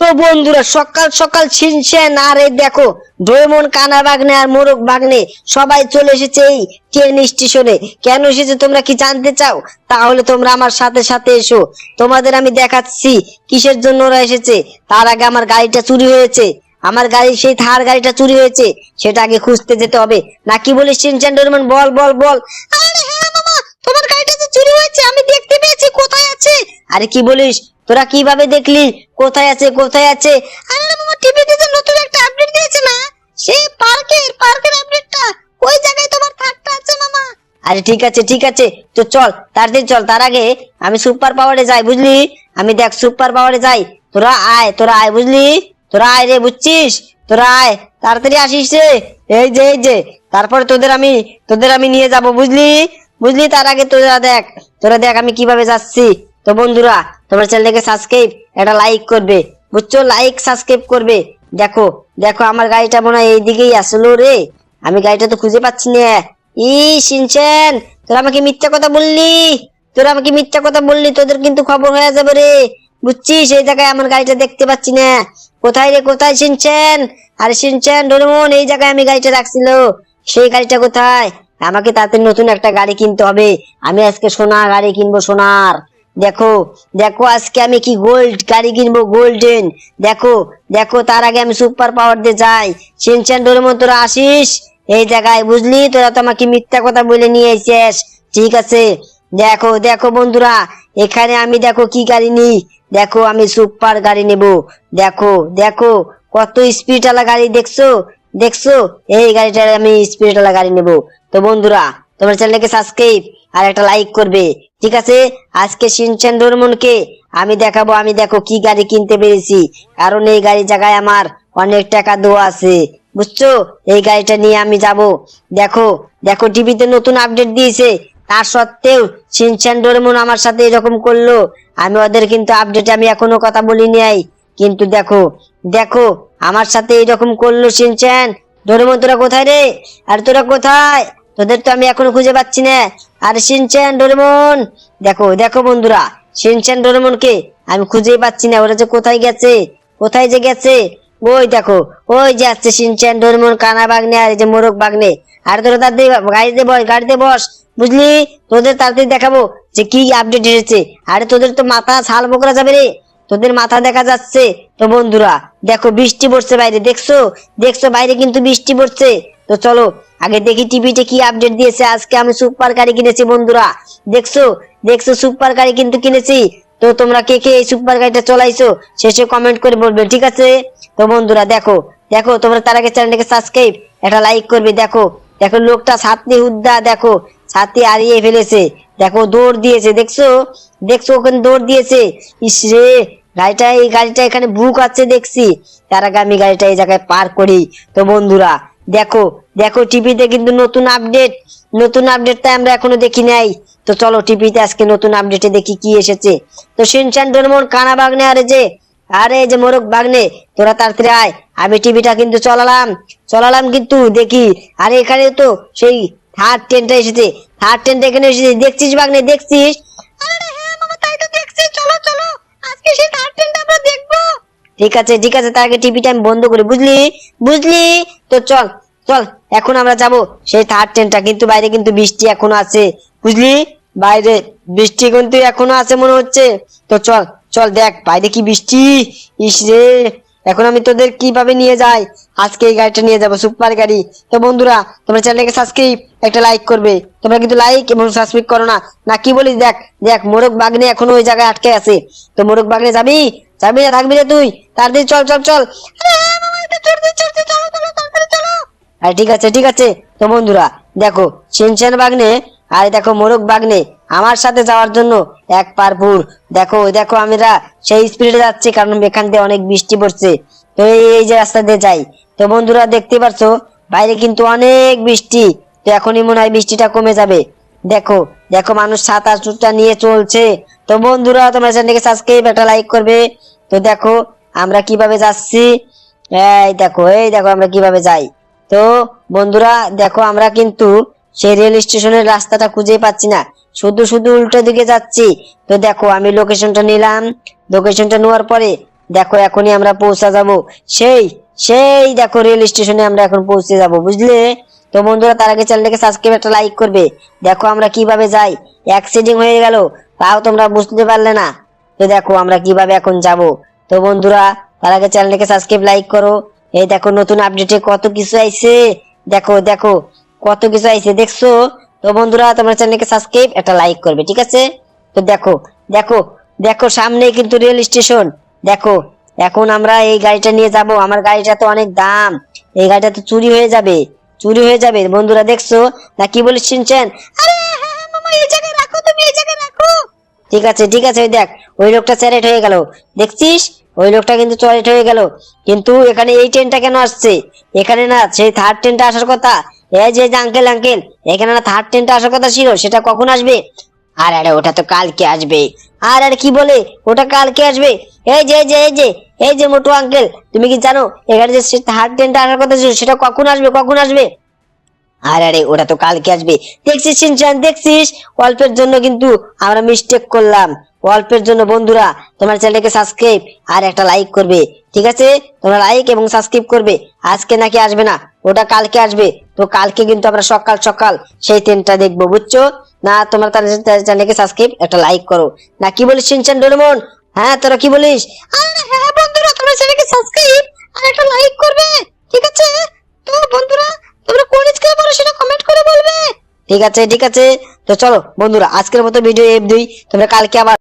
তো বন্ধুরা, সকাল সকাল ছিনছেন আর এই দেখো, ডোরেমন, কানা বাগনে আর মোরগ বাগনে সবাই চলে এসেছে এই ট্রেন স্টেশনে কেন এসেছে তোমরা কি জানতে চাও? তাহলে তোমরা আমার সাথে সাথে এসো। তোমাদের আমি দেখাচ্ছি কিসের জন্য ওরা এসেছে। তার আগে আমার গাড়িটা চুরি হয়েছে। আমার গাড়ি, সেই থার গাড়িটা চুরি হয়েছে। সেটা আগে খুঁজতে যেতে হবে। না, কি বলিস চিনচান ডোরেমন? বল বল বল। আরে হ্যাঁ মামা, তোমার গাড়িটা যে চুরি হয়েছে আমি দেখতে পেয়েছি কোথায় আছে আরে কি বলিস? তোরা কীভাবে দেখলি? কোথায় আছে কোথায় আছে? আরে টিভিতে যে নতুন একটা আপডেট দিয়েছে না? সেই পার্কের পার্কের আপডেটটা ওই জায়গায় তোমার আছে মামা। আরে ঠিক আছে ঠিক আছে। তো চল তাড়াতাড়ি চল। তার আগে আমি সুপার পাওয়ারে যাই, বুঝলি? আমি দেখ সুপার পাওয়ারে যাই। তোরা আয় তোরা আয়, বুঝলি? তোরা আয় রে, বুঝছিস? তোরা আয়। তাড়াতাড়ি আসিস রে। এই যে এই যে। তারপরে তোদের আমি তোদের আমি নিয়ে যাব, বুঝলি? বুঝলি? তার আগে তোরা দেখ। তোরা দেখ আমি কীভাবে যাচ্ছি। তো বন্ধুরা, তোমার চ্যানেলকে সাবস্ক্রাইব একটা লাইক করবে। বুঝছ? লাইক সাবস্ক্রাইব করবে। দেখো দেখো, আমার গাড়িটা মনে হয় এইদিকেই আসলো রে। আমি গাড়িটা তো খুঁজে পাচ্ছি না। ই, সিনচেন, তোরা আমাকে মিথ্যা কথা বললি? তোরা আমাকে মিথ্যা কথা বললি, তোদের কিন্তু খবর হয়ে যাবে রে। বুঝছিস? এই জায়গায় আমার গাড়িটা দেখতে পাচ্ছি না। কোথায় রে, কোথায় সিনচেন? আরে সিনচেন, ডোরেমন, এই জায়গায় আমি গাড়িটা রাখছিল। সেই গাড়িটা কোথায়? আমাকে তাতে নতুন একটা গাড়ি কিনতে হবে। আমি আজকে সোনা গাড়ি কিনবো, সোনার। দেখো দেখো আজকে আমি কি গোল্ড গাড়ি কিনবো গোল্ডেন দেখো দেখো, তার আগে আমি সুপার পাওয়ার দিয়ে যাই। সিনচেন ডোরেমন তোরা আসিস? এই জায়গায় বুঝলি? তোরা তো আমাকে মিথ্যা কথা বলে নিয়ে এসেছিস। ঠিক আছে? দেখো দেখো বন্ধুরা, এখানে আমি দেখো কি গাড়ি নিই? দেখো, আমি সুপার গাড়ি নেব। দেখো দেখো, কত স্পিড আলা গাড়ি দেখছ? দেখছ? এই গাড়িটার আমি স্পিড আলা গাড়ি নেব। তো বন্ধুরা তোমার চ্যানেলকে সাবস্ক্রাইব আর একটা লাইক করবে। ঠিক আছে? আজকে সিনচেন ডোরমনকে আমি দেখাবো, আমি দেখো কি গাড়ি কিনতে পেরেছি। কারণ এই গাড়ি জায়গায় আমার অনেক টাকা দেওয়া আছে। বুঝছ? এই গাড়িটা নিয়ে আমি যাব। দেখো দেখো, টিভিতে নতুন আপডেট দিয়েছে। তার সত্ত্বেও সিনচান ডোরেমন আমার সাথে এরকম করল। আমি ওদের কিন্তু আপডেটে আমি এখনও কথা বলিনি আই কিন্তু দেখো দেখো, আমার সাথে এরকম করল সিনচান। ডোরেমন তোরা কোথায় রে? আর তোরা কোথায়? তোদের তো আমি এখনও খুঁজে পাচ্ছি না। আর সিনচান ডোরেমন, দেখো দেখো বন্ধুরা সিনচান ডোরেমনকে আমি খুঁজেই পাচ্ছি না। ওরা যে কোথায় গেছে? কোথায় যে গেছে? ওই দেখো, ওই যে আসছে সিনচান ডোরেমন, কানা বাগনে, আর এই যে মোরগ বাগনে। আর তোরা তাদের গাড়িতে বস গাড়িতে বস, বুঝলি? তোদের তাড়াতাড়ি দেখাবো যে কি আপডেট এসেছে। আরে তোদের তো মাথা ছাল বকরা যাবে রে। তোদের মাথা দেখা যাচ্ছে। তো বন্ধুরা, দেখো বৃষ্টি পড়ছে বাইরে, দেখছ? দেখছ বাইরে কিন্তু বৃষ্টি পড়ছে। তো চলো, আগে দেখি টিভিতে কি আপডেট দিয়েছে। আজকে আমি সুপার গাড়ি কিনেছি বন্ধুরা। দেখছ? দেখছ সুপার গাড়ি কিন্তু কিনেছি। তো তোমরা কে কে এই সুপার গাড়িটা চলাইছো, শেষে কমেন্ট করে বলবে, ঠিক আছে? তো বন্ধুরা, দেখো দেখো, তোমরা তার আগে চ্যানেলটাকে সাবস্ক্রাইব একটা লাইক করবে, দেখো। দেখো, লোকটা ছাত্রী হুদ্দা, দেখো। ছাত্রী হারিয়ে ফেলেছে। দেখো, দৌড় দিয়েছে, দেখছ? দেখছ, ওখানে দৌড় দিয়েছে। ইস রে, গাড়িটা, এই গাড়িটা এখানে বুক আছে, দেখছি। তার আগে আমি গাড়িটা এই জায়গায় পার করি। তো বন্ধুরা দেখো দেখো, টিভিতে কিন্তু নতুন আপডেট নতুন আপডেটটা আমরা এখনও দেখি নাই। তো চলো, টিভিতে আজকে নতুন আপডেটে দেখি কি এসেছে। তো সিনচান ডোরেমন কানা বাগনে, আরে যে আরে যে মোরগ বাগনে, তোরা তাড়াতাড়ি আয়। আমি টিভিটা কিন্তু চলালাম। চলালাম কিন্তু দেখি, আরে এখানে তো সেই থার্ড ট্রেনটা এসেছে। থার্ড ট্রেনটা এখানে এসেছে। দেখছিস বাগনে? দেখছিস? আরে হ্যাঁ মামা, তাই তো দেখছি। চলো চলো। আজকে সেই থার্ড ট্রেনটা আমরা দেখব। ঠিক আছে ঠিক আছে, তার আগে টিভি টাইম বন্ধ করে, বুঝলি? বুঝলি? তো চল চল, এখন আমরা যাব। সেই থার্ড ট্রেনটা কিন্তু বাইরে কিন্তু বৃষ্টি এখনও আছে, বুঝলি? বাইরে বৃষ্টি কিন্তু এখনও আছে মনে হচ্ছে। তো চল চল দেখ, বাইরে কি বৃষ্টি? ইস রে। এখন আমি তোদের কীভাবে নিয়ে যাই? আজকে এই গাড়িটা নিয়ে যাব, সুপার গাড়ি। তো বন্ধুরা, তোমরা চ্যানেলকে সাবস্ক্রাইব একটা লাইক করবে। তোমরা কিন্তু লাইক এবং সাবস্ক্রাইব করো না। না, কি বলিস, দেখ দেখ, মোরগ বাগনে এখনও ওই জায়গায় আটকে আছে। তো মোরগ বাগনে যাবি? যাবি না, থাকবি না তুই। তাড়াতাড়ি চল চল চল। আরে ঠিক আছে ঠিক আছে। তো বন্ধুরা, দেখো সিনচেন বাগনে, আর দেখো, মোরগ বাগনে আমার সাথে যাওয়ার জন্য এক পার পারপুর দেখো, ওই দেখো আমরা সেই স্পিডে যাচ্ছি, কারণ এখান দিয়ে অনেক বৃষ্টি পড়ছে। তো এই যে রাস্তা দিয়ে যাই। তো বন্ধুরা, দেখতে পারছ বাইরে কিন্তু অনেক বৃষ্টি। তো এখনই মনে হয় বৃষ্টিটা কমে যাবে। দেখো দেখো মানুষ ছাতা চুটা নিয়ে চলছে। তো বন্ধুরা, তোমরা চ্যানেলকে সাবস্ক্রাইব একটা লাইক করবে। তো দেখো, আমরা কীভাবে যাচ্ছি? এই দেখো এই দেখো আমরা কীভাবে যাই। তো বন্ধুরা, দেখো আমরা কিন্তু সেই রেল স্টেশনের রাস্তাটা খুঁজে পাচ্ছি না। শুধু শুধু উল্টো দিকে যাচ্ছি। তো দেখো, আমি লোকেশনটা নিলাম। লোকেশনটা নেওয়ার পরে, দেখো, এখনই আমরা পৌঁছা যাব। সেই সেই দেখো রেল স্টেশনে আমরা এখন পৌঁছে যাব, বুঝলে? তো বন্ধুরা, তার আগে চ্যানেলটাকে সাবস্ক্রাইব একটা লাইক করবে। দেখো, আমরা কীভাবে যাই। অ্যাক্সিডেন্ট হয়ে গেল, তাও তোমরা বুঝতে পারলে না। তো দেখো, আমরা কীভাবে এখন যাব। তো বন্ধুরা, তার আগে চ্যানেলটাকে সাবস্ক্রাইব লাইক করো। এই দেখো, নতুন আপডেটে কত কিছু আইছে। দেখো দেখো, কত কিছু আইছে, দেখছ? তো বন্ধুরা, তোমরা চ্যানেলকে সাবস্ক্রাইব একটা লাইক করবে, ঠিক আছে? তো দেখো দেখো দেখো, সামনে কিন্তু রেল স্টেশন। দেখো, এখন আমরা এই গাড়িটা নিয়ে যাব। আমার গাড়িটা তো অনেক দাম। এই গাড়িটা তো চুরি হয়ে যাবে। চুরি হয়ে যাবে। বন্ধুরা, দেখছ? না, কি বলিস, শুনছেন? ঠিক আছে ঠিক আছে, ওই দেখ, ওই লোকটা চ্যারেট হয়ে গেল। দেখছিস? ওই লোকটা কিন্তু চয়েট হয়ে গেল। কিন্তু এখানে এই ট্রেনটা কেন আসছে? এখানে না, সেই থার্ড ট্রেনটা আসার কথা। এই যে আঙ্কেল আঙ্কেল এখানে না থার্ড ট্রেনটা আসার কথা ছিল, সেটা কখন আসবে? আর, আরে, ওটা তো কালকে আসবে। আর আর, কি বলে? ওটা কালকে আসবে। এই যে এই যে এই যে এই যে মোটু আঙ্কেল তুমি কি জানো? এখানে যে থার্ড ট্রেনটা আসার কথা ছিল, সেটা কখন আসবে? কখন আসবে? আরে আরে, ওটা তো কালকে আসবে। দেখছিস সিনচান, দেখছিস? অল্পের জন্য কিন্তু আমরা মিস্টেক করলাম। অল্পের জন্য বন্ধুরা, তোমার চ্যানেলকে সাবস্ক্রাইব আর একটা লাইক করবে, ঠিক আছে? তোমরা লাইক এবং সাবস্ক্রাইব করবে। আজকে নাকি আসবে না, ওটা কালকে আসবে। তো কালকে কিন্তু আমরা সকাল সকাল সেই ট্রেনটা দেখব, বুঝছ? না, তোমরা তার চ্যানেলকে সাবস্ক্রাইব একটা লাইক করো। না, কি বলিস সিনচান ডোরেমন? হ্যাঁ তোরা কি বলিস? আরে হ্যাঁ বন্ধুরা, তোমরা চ্যানেলকে সাবস্ক্রাইব আর একটা লাইক করবে ঠিক আছে তো বন্ধুরা তোমরা কোন স্কুলে পড়ো সেটা কমেন্ট করে বলবে ঠিক আছে ঠিক আছে। তো চলো, বন্ধুরা, আজকের মতো ভিডিও এফ দুই তোমরা কালকে আবার